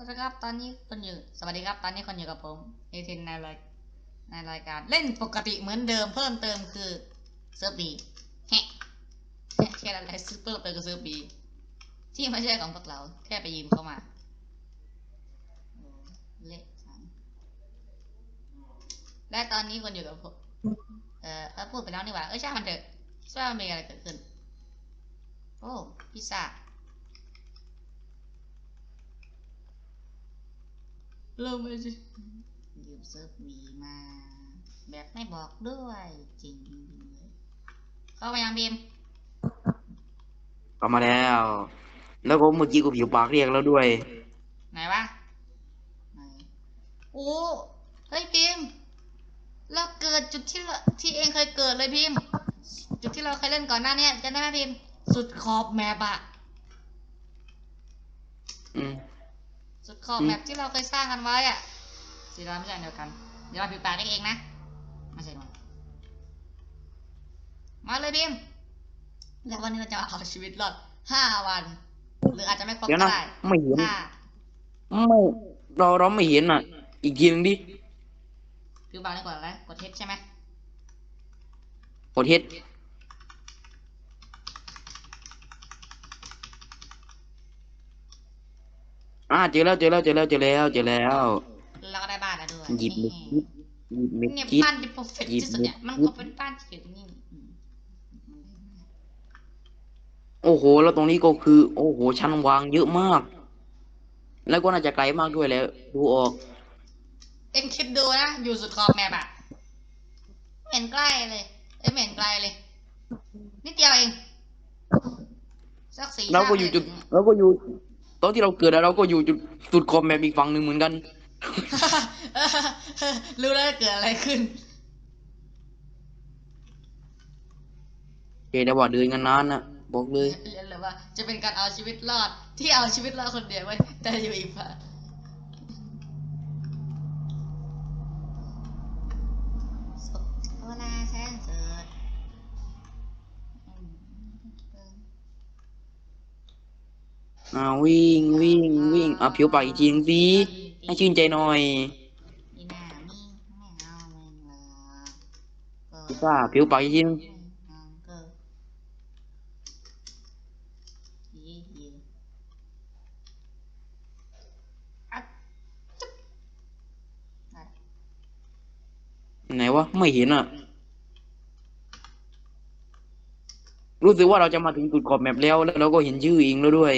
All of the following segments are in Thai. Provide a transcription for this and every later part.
วัสดีครับตอนนี้คนอยู่สวัสดีครับตอนนี้คนอยู่กับผมเอทินในรายในรายการเล่นปกติเหมือนเดิมเพิ่มเติมคือเซิร์ฟบีแฮะแค่นั้นแหละซื้อเพิ่มเติมคือเซิร์ฟบีที่ไม่ใช่ของพวกเราแค่ไปยืมเข้ามาเละจังและตอนนี้คนอยู่กับผมเออเอพูดไปแล้วนี่หว่าเออช่ามันเถอะช่มันมีอะไรเกิดขึ้นโอ้พิซซ่า เราไม่ใช่ยืมเซิร์ฟวีมา แบบไม่บอกด้วยจริงๆเลยเข้ามายังบีมกลับมาแล้ว แล้วก็เมื่อกี้กูผิวปากเรียกแล้วด้วย ไหนวะไหนโอ้เฮ้ยบีมเราเกิดจุดที่เราที่เองเคยเกิดเลยบีมจุดที่เราเคยเล่นก่อนหน้าเนี้ยจำได้ไหมบีมสุดขอบแมปอะอืม สุดขอบแมปที่เราเคยสร้างกันไว้อะสีดำไม่ใช่อันเดียวกัน เดี๋ยวเราผิวปากได้เองนะไม่ใช่หนอยมาเลยบีมแล้ววันนี้เราจะเอาชีวิตรอดห้าวัน หรืออาจจะไม่ครบเดี๋ยวก็นะได้ไม่เห็นห้าไม่เราเราไม่เห็นอะ อีกทีหนึงดิผิวปากนี่ก่อนนะกดเทปใช่ไหมกดเฮ็ด อ่าเจอแล้วเจอแล้วเจอแล้วเจอแล้วเจอแล้ว แล้วก็ได้บ้านแล้วด้วยหยิบเม็ดนี่คิดหยิบเม็ดเนี่ยคิดบ้านที่ perfect หยิบที่สุดเนี่ยเม็ดมันก็เป็นบ้านที่เกิดนี่อืมโอ้โห แล้วตรงนี้ก็คือ โอ้โห ชั้นวางเยอะมาก แล้วก็น่าจะไกลมากด้วยแล้ว ดูออก เอ็งคิดดูนะ อยู่สุดขอบแมปอะไม่เห็นใกล้เลยเอ้ยไม่เห็นไกลเลยนิดเดียวเองสักสี่เราก็อยู่จุดเราก็อยู่ ตอนที่เราเกิดอะเราก็อยู่จุดสุดขอบแมปอีกฝั่งหนึ่งเหมือนกัน รู้แล้วจะเกิดอะไรขึ้นเดี๋ยวว่าเดินกันนานนะบอกเลย เรียนเลยว่าจะเป็นการเอาชีวิตรอดที่เอาชีวิตรอดคนเดียวไว้แต่อยู่อีกฝ่ายโอลาแซนเสิร์ตอืม อ่าวิ่งวิ่งวิ่งอะผิวปากอีกทีนึงสิให้ชื่นใจหน่อยอีหน้ามีไม่เอาแม่งละก็พิซซ่าผิวปากอีกทีนึงไม่เอาก็ยี่ยี่อัดจุ๊บได้ไหนวะไม่เห็นอะ รู้สึกว่าเราจะมาถึงจุดขอบแมปแล้วแล้วเราก็เห็นชื่อเองแล้วด้วย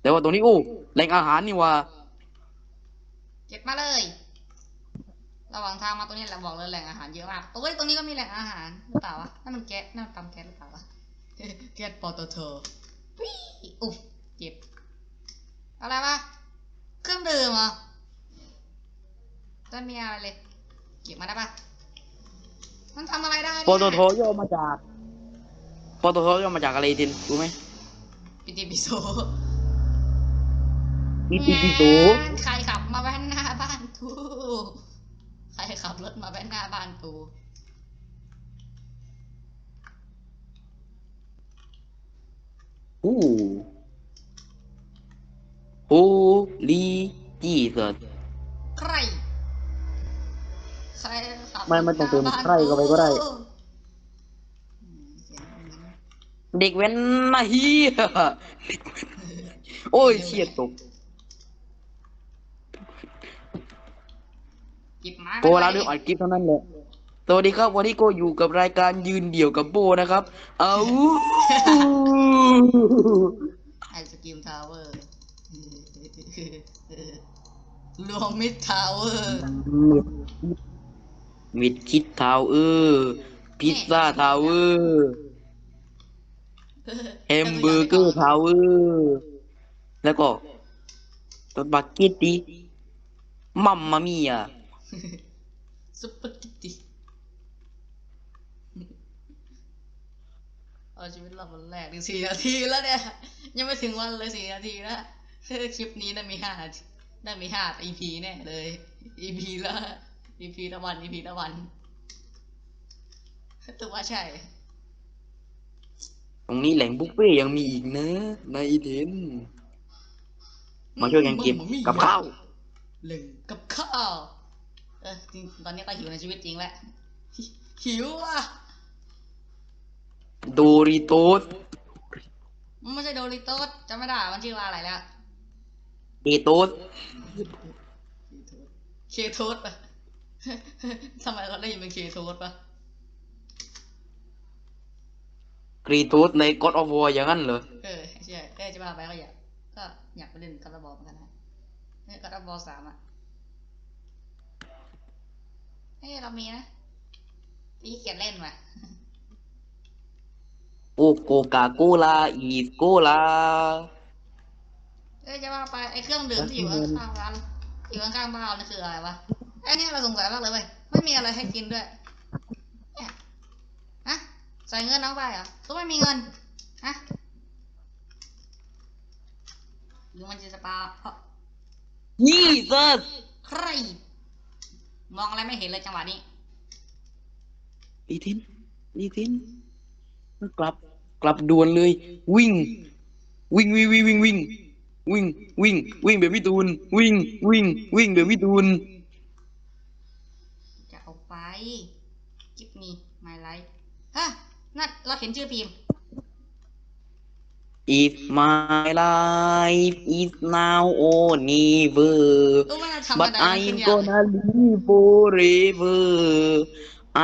แต่ว่าตรงนี้โอ้แหล่งอาหารนี่ว่าเก็บมาเลย ระหว่างทางมาตรงนี้แหละบอกเลยแหล่งอาหารเยอะมากโอ้ยตรงนี้ก็มีแหล่งอาหารหรือเปล่าวะนั่นมันแก๊สนั่นมันปั๊มแก๊สหรือเปล่าวะแก๊สปตทวิ่อุ๊บเจ็บ อะไรวะเครื่องดื่มเหรอไม่มีอะไรเลยเก็บมาได้ปะมันทำอะไรได้เนี่ยปตทย่อมาจากปตทย่อมาจากอะไรทินรู้ไหมปิติปิโสปิติปิโสใครขับมาแว่นหน้าบ้านกูใครขับรถมาแว่นหน้าบ้านกูโอ้โหลีจีสัสใคร ใครขับไม่ไม่ต้องเติมใครเข้าไปก็ได้อืมเสียงคนนี้เด็กเว้นนะเฮียโอ้ยเฉียดตก หยิบไม้โปเราเรื่องอัดคลิปเท่านั้นแหละสวัสดีครับวันนี้ก็อยู่กับรายการยืนเดี่ยวกับโบนะครับ เอาไอสกิมทาวเวอร์รวมมิดทาวเวอร์มิดคิดทาวเออร์พิซซ่าทาวเวอร์แฮมเบอร์เกอร์ทาวเวอร์แล้วก็ตัวบักเก็ตตีมัมมามีอะ ซุปเปอร์กิตติเอาชีวิตเราวันแรกถึงสี่นาทีแล้วเนี่ย ยังไม่ถึงวันเลยสี่นาทีแล้วคลิปนี้น่ามีห้านาทีน่ามีห้า EP แน่เลย EP ละ EP ละวัน EP ละวันตัวว่าใช่ ตรงนี้แหล่งบุฟเฟ่ต์ยังมีอีกนะในอีเทนมาช่วยกันเก็บกับข้าวเล่นกับข้าว เออจริงตอนนี้ก็หิวในชีวิตจริงแหละหิหิวอะโดริโตสมันไม่ใช่โดริโตสจำไม่ได้มันชื่อว่าอะไรแล้วเดโตสเคโทสปะทำไมเราได้ยินเป็นเคโทสปะกรีโตสในก็อดออฟวออย่างนั้นเหรอเออใช่เออจะมาไปก็อยากก็อยากไปเล่นกัตบอลเหมือนกันนะเนี่ยกัตบอลสามอะ เฮ้ยเรามีนะพี่เกียจเล่นว่ะโอโกกาโกลาอีสโกลาเอ้ยจะว่าไปไอ้เครื่องดื่มที่อยู่ข้างๆร้านอยู่ข้างๆบ้านเรานี่คืออะไรวะไอ้เนี่ยเราสงสัยมากเลยเว้ยไม่มีอะไรให้กินด้วยเนี่ยฮะใส่เงินเอาไปเหรอก็ไม่มีเงินฮะหรือมันจะสปาเพราะยี่เซสใคร มองอะไรไม่เห็นเลยจังหวะนี้อีทินอีทินกลับกลับด่วนเลย วิ่ง วิ่งวิ่งวิ่งวิ่งวิ่งวิ่งวิ่งวิ่งแบบพี่ตูน วิ่งวิ่งวิ่งแบบพี่ตูน จะเอาไปจิบนี่ไม่ไรฮะนั่นเราเห็นชื่อพิมพ์ If my life is now or never รู้ว่าเราทำ but อะไรขึ้น I'm อย่าง gonna live forever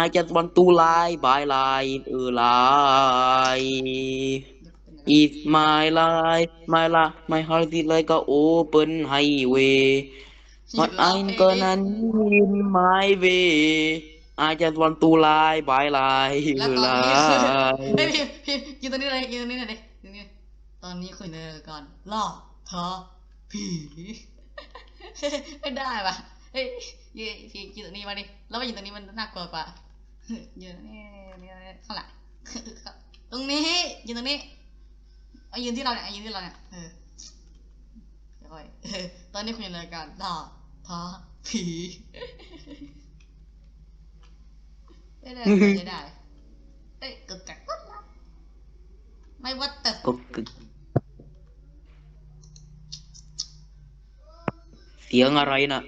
I just want to lie by life alive If my life my life my heart is like a open highway but I'm gonna live my way I just want to lie by life แล้วตอนนี้คือ alive เฮ้ยพิมพ์พิมพ์ยืนตรงนี้เลยยืนตรงนี้หน่อยดิยืนตรงนี้ต อนนี้คุยในรายการล่าท้าผีไม่ได้ปะเฮ้ยยืนพี่ยืนตรงนี้มาดิแล้วมายืนตรงนี้มันน่ากลัวกว่ายืนนี้นี่นี่ข้างหลังตรงนี้ยืนตรงนี้เอายืนที่เราเนี่ยยืนที่เราเนี่ยเออเดี๋ยวค่อยเออตอนนี้คุยในรายการล่าท้าผีไม่ได้ไม่ได้เอ้ยกึกกักไม่วัดแต่ก็กึ เสียงอะไรน่ะ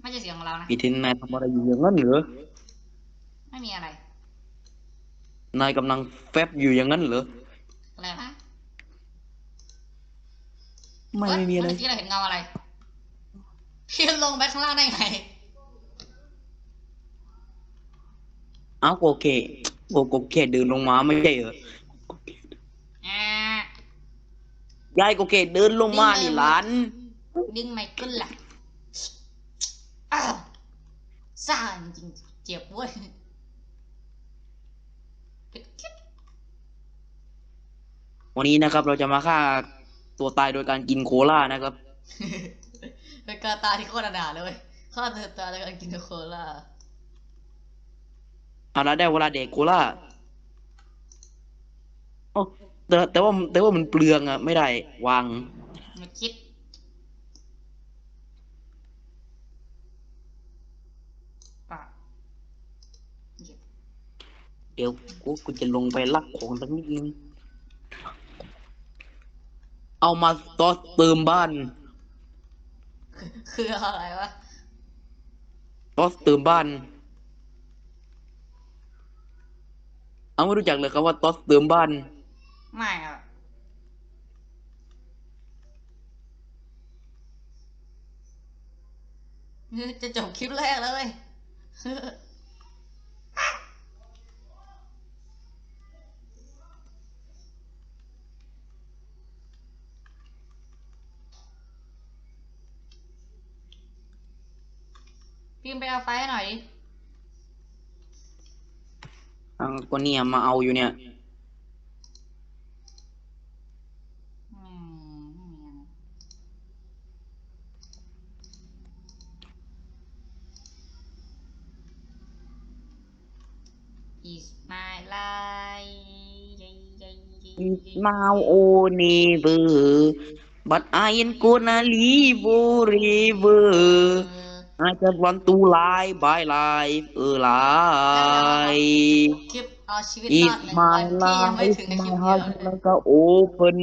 ไม่ใช่เสียงของเรานะพี่ทินนายทำอะไรอยู่อย่างนั้นเหรอ ไม่มีอะไร นายกำลังแฟบอยู่อย่างนั้นเหรออะไรนะไม่ไม่มีอะไรเมื่อกี้เราเห็นเงาอะไรพี่ลงไปข้างล่างได้ไงเอ้าโอเคโอโอเคเดินลงมาไม่ใช่เหรอ อ่ายายโอเคเดินลงมานี่หลาน ดึงไม่ขึ้นล่ะอ้าวซ่าจริงๆเจ็บเว้ยปิดคลิปวันนี้นะครับ เราจะมาฆ่าตัวตายโดยการกินโคลานะครับ เป็นการตาที่โคตรด่าเลยเว้ยข้าเธอตาแล้วกันกินโคลาเอาละได้เวลาเด็กโคลาโอ้ แต่แต่ว่าแต่ว่ามันเปลืองอะไม่ได้วางไม่คิดปะเก็บเดี๋ยวกูกูจะลงไปลักของสักนิดนึงเอามาซอสเติมบ้าน คืออะไรวะซอสเติมบ้าน เอาไม่รู้จักเลยครับว่าซอสเติมบ้าน ไม่อะจะจบคลิปแรกแล้วเว้ยพิมพ์ไปเอาไฟให้หน่อยดิอ่าก็เนี่ยมาเอาอยู่เนี่ย อืมไม่มีอะไร Is my life It's now or never but I ain't gonna live forever I just want to lie by life alive คลิปเอาชีวิตรอ It's ดหนึ่งวั my นที่ยังไม่ life ถึงในคลิ my ปเดียว heart like a open